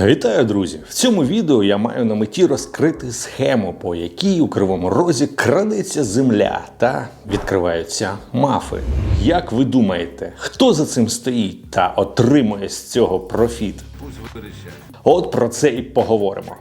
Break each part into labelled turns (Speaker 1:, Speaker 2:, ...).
Speaker 1: Вітаю, друзі! В цьому відео я маю на меті розкрити схему, по якій у кривому розі крадеться земля та відкриваються мафи. Як ви думаєте, хто за цим стоїть та отримує з цього профіт? От про це і поговоримо.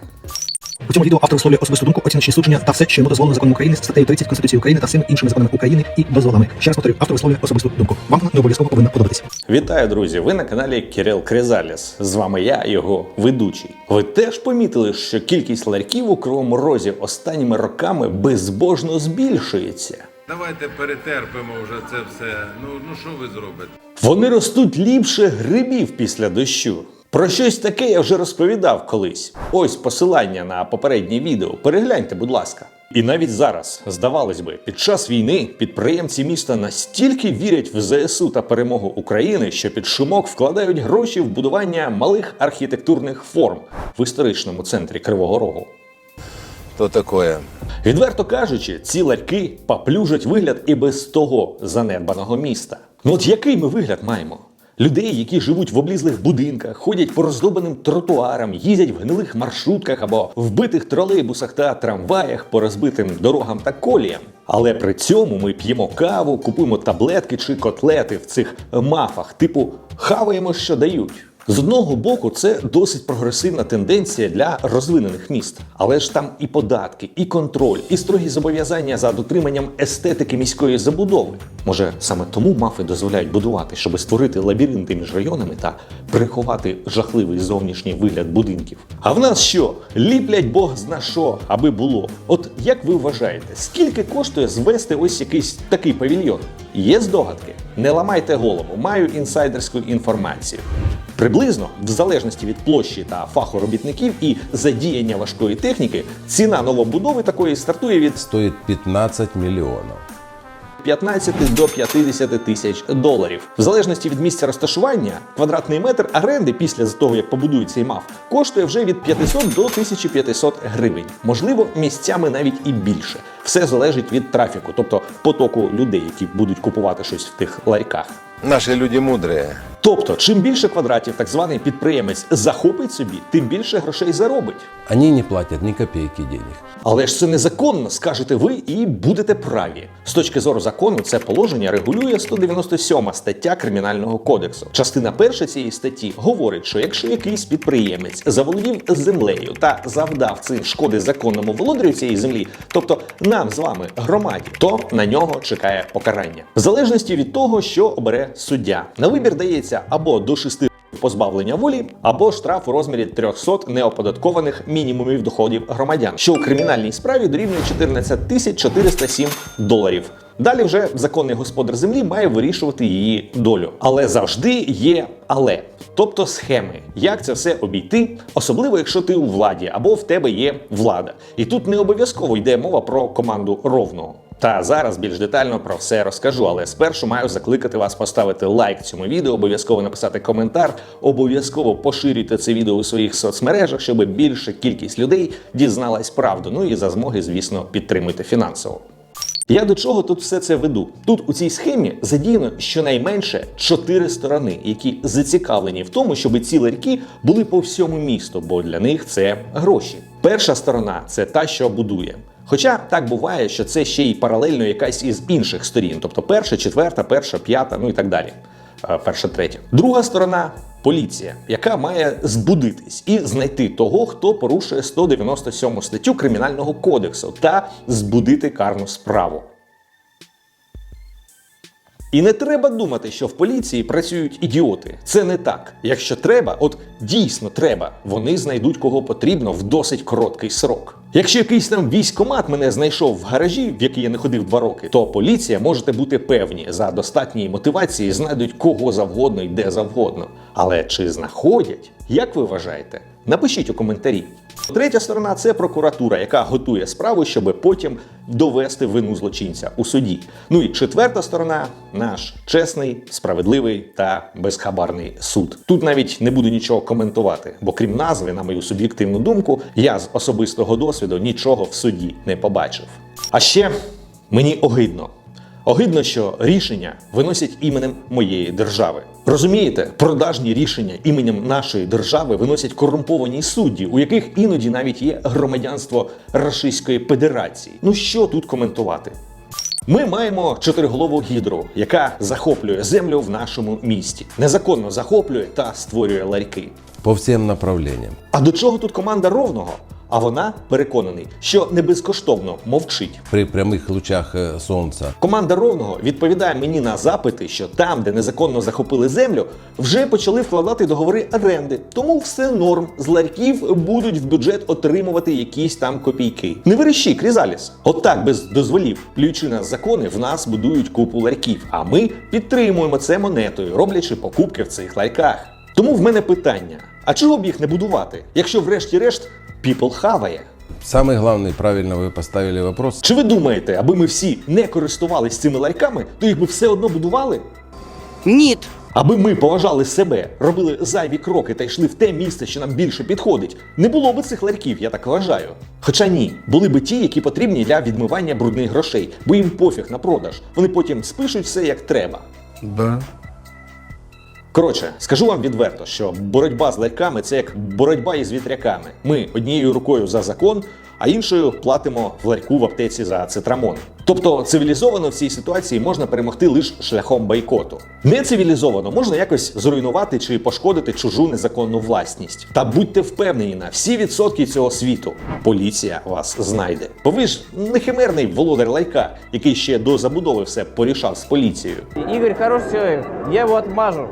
Speaker 2: У цьому відео автор висловлює особисту думку, оціночні судження та все, що йому дозволено законом України, статтею 30 Конституції України та всіми іншими законами України і дозволами. Ще раз повторюю, автор висловлює особисту думку. Вам вона не обов'язково повинна подобатися.
Speaker 1: Вітаю, друзі! Ви на каналі Кирил Кризаліс. З вами я, його ведучий. Ви теж помітили, що кількість ларьків у кривому розі останніми роками безбожно збільшується.
Speaker 3: Давайте перетерпимо вже це все. Ну, ну що ви зробите?
Speaker 1: Вони ростуть ліпше грибів після дощу. Про щось таке я вже розповідав колись. Ось посилання на попереднє відео. Перегляньте, будь ласка. І навіть зараз, здавалось би, під час війни підприємці міста настільки вірять в ЗСУ та перемогу України, що під шумок вкладають гроші в будування малих архітектурних форм в історичному центрі Кривого Рогу.
Speaker 3: То таке.
Speaker 1: Відверто кажучи, ці ларьки поплюжать вигляд і без того занедбаного міста. Ну от який ми вигляд маємо? Людей, які живуть в облізлих будинках, ходять по роздобаним тротуарам, їздять в гнилих маршрутках або вбитих тролейбусах та трамваях по розбитим дорогам та коліям. Але при цьому ми п'ємо каву, купуємо таблетки чи котлети в цих мафах, типу хаваємо, що дають. З одного боку, це досить прогресивна тенденція для розвинених міст, але ж там і податки, і контроль, і строгі зобов'язання за дотриманням естетики міської забудови. Може, саме тому мафи дозволяють будувати, щоб створити лабіринти між районами та приховати жахливий зовнішній вигляд будинків. А в нас що? Ліплять Бог зна що, аби було. От як ви вважаєте, скільки коштує звести ось якийсь такий павільйон? Є здогадки? Не ламайте голову, маю інсайдерську інформацію. Приблизно, в залежності від площі та фаху робітників і задіяння важкої техніки, ціна новобудови такої стартує від
Speaker 4: стоит 15 миллионов.
Speaker 1: 15 до 50 тисяч доларів. В залежності від місця розташування, квадратний метр оренди після того, як побудують цей мав, коштує вже від 500 до 1500 гривень. Можливо, місцями навіть і більше. Все залежить від трафіку, тобто потоку людей, які будуть купувати щось в тих ларьках.
Speaker 3: Наші люди мудрі.
Speaker 1: Тобто, чим більше квадратів так званий підприємець захопить собі, тим більше грошей заробить.
Speaker 4: Они не платят ни копейки денег.
Speaker 1: Але ж це незаконно, скажете ви, і будете праві. З точки зору закону, це положення регулює 197 стаття Кримінального кодексу. Частина перша цієї статті говорить, що якщо якийсь підприємець заволодів землею та завдав цим шкоди законному володарю цієї землі, тобто нам з вами громаді, то на нього чекає покарання. В залежності від того, що обере суддя. На вибір дається або до 6 позбавлення волі або штраф у розмірі 300 неоподаткованих мінімумів доходів громадян, що у кримінальній справі дорівнює 14 тисяч 407 доларів. Далі вже законний господар землі має вирішувати її долю. Але завжди є але, тобто схеми, як це все обійти, особливо якщо ти у владі або в тебе є влада. І тут не обов'язково йде мова про команду ровного. Та зараз більш детально про все розкажу, але спершу маю закликати вас поставити лайк цьому відео, обов'язково написати коментар, обов'язково поширюйте це відео у своїх соцмережах, щоб більша кількість людей дізналась правду. Ну і за змоги, звісно, підтримуйте фінансово. Я до чого тут все це веду? Тут у цій схемі задіяно щонайменше чотири сторони, які зацікавлені в тому, щоб ці ларьки були по всьому місту, бо для них це гроші. Перша сторона це та, що будує. Хоча так буває, що це ще й паралельно якась із інших сторін, тобто перша, четверта, перша, п'ята, ну і так далі. Е, Перша, третя. Друга сторона поліція, яка має збудитись і знайти того, хто порушує 197 статтю Кримінального кодексу, та збудити карну справу. І не треба думати, що в поліції працюють ідіоти. Це не так. Якщо треба, от дійсно треба, вони знайдуть кого потрібно в досить короткий срок. Якщо якийсь там військомат мене знайшов в гаражі, в який я не ходив два роки, то поліція можете бути певні за достатньої мотивації знайдуть кого завгодно і де завгодно. Але чи знаходять? Як ви вважаєте? Напишіть у коментарі. Третя сторона це прокуратура, яка готує справу, щоб потім довести вину злочинця у суді. Ну і четверта сторона наш чесний, справедливий та безхабарний суд. Тут навіть не буду нічого коментувати, бо крім назви, на мою суб'єктивну думку, я з особистого досвіду нічого в суді не побачив. А ще мені огидно. Огидно, що рішення виносять іменем моєї держави. Розумієте, продажні рішення іменем нашої держави виносять корумповані судді, у яких іноді навіть є громадянство Рашистської Федерації. Ну що тут коментувати? Ми маємо чотириголову гідру, яка захоплює землю в нашому місті, незаконно захоплює та створює ларьки.
Speaker 4: По всем направлениям.
Speaker 1: А до чого тут команда ровного? А вона переконаний, що не безкоштовно мовчить.
Speaker 4: При прямых лучах э, солнца
Speaker 1: Команда ровного відповідає мені на запити, що там, де незаконно захопили землю, вже почали вкладати договори оренди. Тому все норм. З ларьків будуть в бюджет отримувати якісь там копійки. Не виріші, Крізаліс. Отак, без дозволів, плюючи на закони, в нас будують купу ларьків. А ми підтримуємо це монетою, роблячи покупки в цих ларьках. Тому в мене питання: а чого б їх не будувати, якщо врешті-решт people хаває?
Speaker 4: Самый главный, правильно вы поставили вопрос,
Speaker 1: Чи ви думаєте, аби ми всі не користувались цими ларьками, то їх би все одно будували?
Speaker 5: Ніт.
Speaker 1: Аби ми поважали себе, робили зайві кроки та йшли в те місце, що нам більше підходить, не було би цих ларьків, я так вважаю. Хоча ні, були би ті, які потрібні для відмивання брудних грошей, бо їм пофіг на продаж. Вони потім спишуть все як треба.
Speaker 3: Да.
Speaker 1: Коротше, скажу вам відверто, що боротьба з ларьками це як боротьба із вітряками. Ми однією рукою за закон, а іншою платимо в ларьку в аптеці за цитрамон. Тобто цивілізовано в цій ситуації можна перемогти лише шляхом бойкоту. Нецивілізовано можна якось зруйнувати чи пошкодити чужу незаконну власність. Та будьте впевнені на всі відсотки цього світу. Поліція вас знайде. Бо ви ж не химерний володар лайка, який ще до забудови все порішав з поліцією.
Speaker 6: Игорь хороший я его отмажу.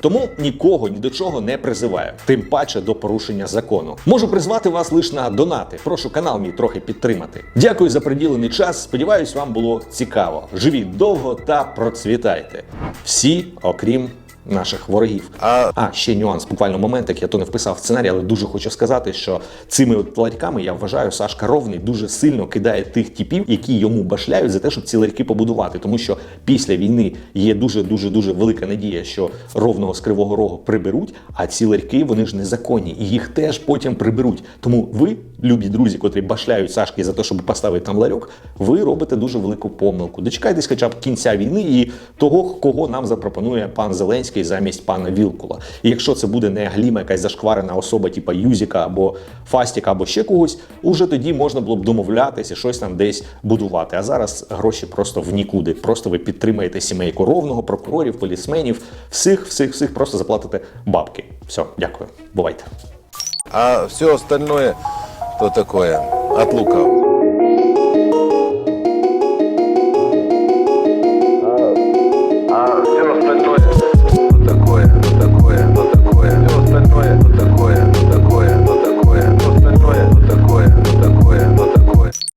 Speaker 1: Тому нікого ні до чого не призиваю, тим паче до порушення закону. Можу призвати вас лише на донати. Прошу канал мій трохи підтримати. Дякую за приділений час. Сподіваюсь, вам було цікаво. Живіть довго та процвітайте. Всі, окрім. Наших ворогів.
Speaker 7: А-
Speaker 1: а ще нюанс, буквально моментик, я то не вписав в сценарій, але дуже хочу сказати, що цими от ларьками я вважаю, Сашка Ровний дуже сильно кидає тих типів, які йому башляють за те, щоб ці ларьки побудувати. Тому що після війни є дуже дуже дуже велика надія, що ровного з кривого рогу приберуть, а ці ларьки вони ж незаконні, і їх теж потім приберуть. Тому ви, любі друзі, котрі башляють Сашки за те, щоб поставити там ларьок, ви робите дуже велику помилку. Дочекайтесь хоча б кінця війни і того, кого нам запропонує пан Зеленський замість пана Вілкула. І якщо це буде не гліма, якась зашкварена особа, типа Юзіка або Фастіка, або ще когось, уже тоді можна було б домовлятися, щось там десь будувати. А зараз гроші просто в нікуди. Просто ви підтримаєте сімейку ровного, прокурорів, полісменів, всіх, всіх, всіх просто заплатите бабки. Все, дякую. Бувайте.
Speaker 7: А все остальное, то такое, от лукавого.